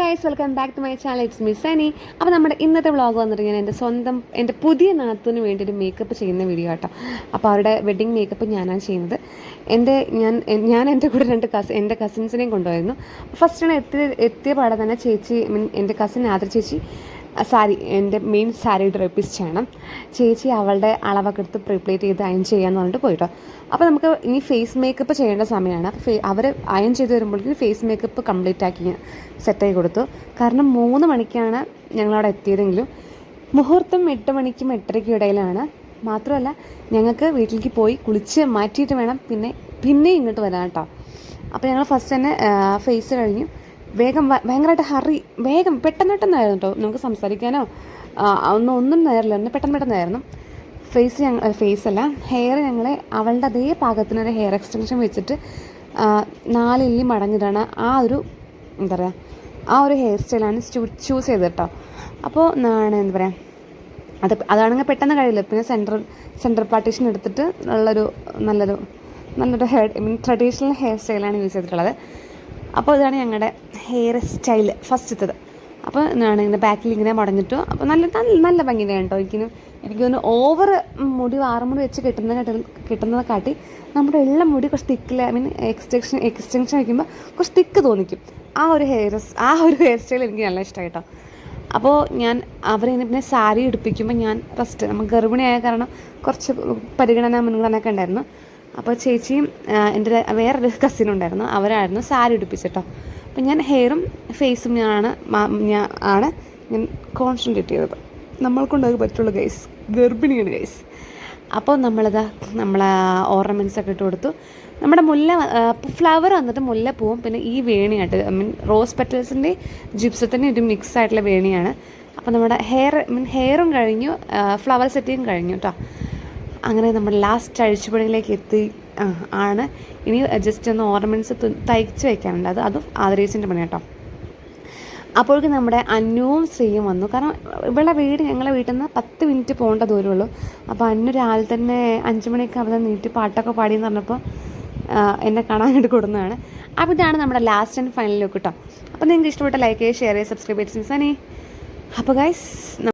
Guys welcome back to my channel it's miss Ani അപ്പോൾ നമ്മുടെ ഇന്നത്തെ വ്ളോഗ് വന്നിട്ട് ഞാൻ എന്റെ സ്വന്തം എന്റെ പുതിയ നാത്തൂന് വേണ്ടി ഒരു മേക്കപ്പ് ചെയ്യുന്ന വീഡിയോ കേട്ടോ അപ്പോൾ അവരുടെ വെഡ്ഡിങ് മേക്കപ്പ് ഞാനാണ് ചെയ്യുന്നത്. എന്റെ ഞാൻ ഞാൻ എന്റെ കൂടെ രണ്ട് കസ് എന്റെ കസിൻസിനെയും കൊണ്ടുപോയിരുന്നു. ഫസ്റ്റാണ് എത്തിയ എത്തിയ പാടെ തന്നെ ചേച്ചി മീൻ എന്റെ കസിൻ ആദർ ചേച്ചി സാരി എന്റെ മെയിൻ സാരി ഡ്രപ്പിസ് ചെയ്യണം. ചേച്ചി അവളുടെ അളവൊക്കെ എടുത്ത് പ്രിപ്ലേറ്റ് ചെയ്ത് അയൺ ചെയ്യാന്ന് പറഞ്ഞിട്ട് പോയിട്ടോ. അപ്പോൾ നമുക്ക് ഇനി ഫേസ് മേക്കപ്പ് ചെയ്യേണ്ട സമയമാണ് അപ്പോൾ അവർ അയൺ ചെയ്ത് വരുമ്പോഴേക്കും ഫേസ് മേക്കപ്പ് കംപ്ലീറ്റ് ആക്കി സെറ്റ് ആയി കൊടുത്തു. കാരണം മൂന്ന് മണിക്കാണ് ഞങ്ങളവിടെ എത്തിയതെങ്കിലും മുഹൂർത്തം എട്ട് മണിക്കും എട്ടരയ്ക്കും ഇടയിലാണ്. മാത്രമല്ല ഞങ്ങൾക്ക് വീട്ടിലേക്ക് പോയി കുളിച്ച് മാറ്റിയിട്ട് വേണം പിന്നെ പിന്നെ ഇങ്ങോട്ട് വരാൻ കേട്ടോ. അപ്പോൾ ഞങ്ങൾ ഫസ്റ്റ് തന്നെ ഫേസ് കഴിഞ്ഞു. വേഗം ഭയങ്കരമായിട്ട് ഹറി വേഗം പെട്ടെന്ന് പെട്ടെന്നായിരുന്നു കേട്ടോ നമുക്ക് സംസാരിക്കാനോ? ഒന്നും ഒന്നും ഒന്നും ഒന്ന് പെട്ടെന്ന് പെട്ടെന്നായിരുന്നു ഫേസ് ഞങ്ങൾ ഫേസ് അല്ല. ഹെയർ ഞങ്ങളെ അവളുടെ അതേ പാകത്തിനൊരു ഹെയർ എക്സ്റ്റൻഷൻ വെച്ചിട്ട് നാലില്ലി മടങ്ങിയിട്ടാണ് ആ ഒരു എന്താ പറയുക ആ ഒരു ഹെയർ സ്റ്റൈലാണ് ചൂസ് ചെയ്തത് കേട്ടോ അപ്പോൾ എന്താണ് എന്താ പറയുക അത് അതാണെങ്കിൽ പെട്ടെന്ന് കഴിയില്ല. പിന്നെ സെൻട്രൽ സെൻട്രൽ പാർട്ടീഷൻ എടുത്തിട്ട് ഉള്ളൊരു നല്ലൊരു നല്ലൊരു hair I mean traditional hair സ്റ്റൈലാണ് യൂസ് ചെയ്തിട്ടുള്ളത്. അപ്പോൾ ഇതാണ് ഞങ്ങളുടെ ഹെയർ സ്റ്റൈൽ ഫസ്റ്റത്തത് അപ്പോൾ എന്താണ് ഇങ്ങനെ ബാക്കിൽ ഇങ്ങനെ മുടങ്ങിട്ടു അപ്പോൾ നല്ല നല്ല നല്ല ഭംഗിയാണ് കേട്ടോ. എനിക്കിന് എനിക്ക് തോന്നുന്നു ഓവർ മുടി ആറുമുടി വെച്ച് കിട്ടുന്ന കിട്ടുന്നത് കാട്ടി നമ്മുടെ എല്ലാം മുടി കുറച്ച് തിക്കിൽ ഐ മീൻ എക്സ്റ്റെൻഷൻ എക്സ്റ്റെൻഷൻ വയ്ക്കുമ്പോൾ കുറച്ച് തിക്ക് തോന്നിക്കും. ആ ഒരു ഹെയർ ആ ഒരു ഹെയർ സ്റ്റൈൽ എനിക്ക് നല്ല ഇഷ്ടമായി കേട്ടോ. അപ്പോൾ ഞാൻ അവരെ പിന്നെ സാരി എടുപ്പിക്കുമ്പോൾ ഞാൻ ഫസ്റ്റ് നമ്മൾ ഗർഭിണിയായ കാരണം കുറച്ച് പരിഗണന മുൻഗണനയൊക്കെ ഉണ്ടായിരുന്നു. അപ്പോൾ ചേച്ചിയും എന്റെ വേറൊരു കസിൻ ഉണ്ടായിരുന്നു അവരായിരുന്നു സാരി ഉടുപ്പിച്ചിട്ടോ. അപ്പം ഞാൻ ഹെയറും ഫേസും ഞാനാണ് ഞാൻ ആണ് ഞാൻ കോൺസെൻട്രേറ്റ് ചെയ്തത്. നമ്മൾക്കൊണ്ടത് പറ്റുള്ളൂ ഗൈസ് ഗർഭിണിയാണ് ഗൈസ് അപ്പോൾ നമ്മളിതാ നമ്മൾ ഓർണമെന്റ്സ് ഒക്കെ ഇട്ട് കൊടുത്തു. നമ്മുടെ മുല്ല ഫ്ലവർ വന്നിട്ട് മുല്ലപ്പൂവും പിന്നെ ഈ വേണിയായിട്ട് ഐ മീൻ റോസ് പെറ്റൽസിന്റെ ജിപ്സത്തിന്റെ ഒരു മിക്സ് ആയിട്ടുള്ള വേണിയാണ്. അപ്പോൾ നമ്മുടെ ഹെയർ മീൻ ഹെയറും കഴിഞ്ഞു ഫ്ലവർ സെറ്റിങ് കഴിഞ്ഞു കേട്ടോ അങ്ങനെ നമ്മുടെ ലാസ്റ്റ് അഴിച്ചുപണിയിലേക്ക് എത്തി ആണ്. ഇനി ജസ്റ്റ് ഒന്ന് ഓർണമെന്റ്സ് തയ്ച്ച് വയ്ക്കാനുണ്ട് അത് അതും ആദരേച്ചിന്റെ പണി കേട്ടോ. അപ്പോഴേക്കും നമ്മുടെ അന്നുവും ശ്രീയും വന്നു. കാരണം ഇവിടെ വീട് ഞങ്ങളെ വീട്ടിൽ നിന്ന് പത്ത് മിനിറ്റ് പോകേണ്ട ദൂരമുള്ളൂ അപ്പോൾ അന്നു രാവിലെ തന്നെ അഞ്ച് മണിയൊക്കെ അവിടെ നീട്ടി പാട്ടൊക്കെ പാടിയെന്ന് പറഞ്ഞപ്പോൾ എന്നെ കാണാൻ വേണ്ടി കൊടുന്നതാണ്. അപ്പോൾ ഇതാണ് നമ്മുടെ ലാസ്റ്റ് ആൻഡ് ഫൈനൽ ലുക്ക് കേട്ടോ. അപ്പോൾ നിങ്ങൾക്ക് ഇഷ്ടപ്പെട്ട ലൈക്ക് ചെയ്യുക ഷെയർ ചെയ്യുക സബ്സ്ക്രൈബ് ചെയ്ത് സനി. അപ്പോൾ ഗൈസ്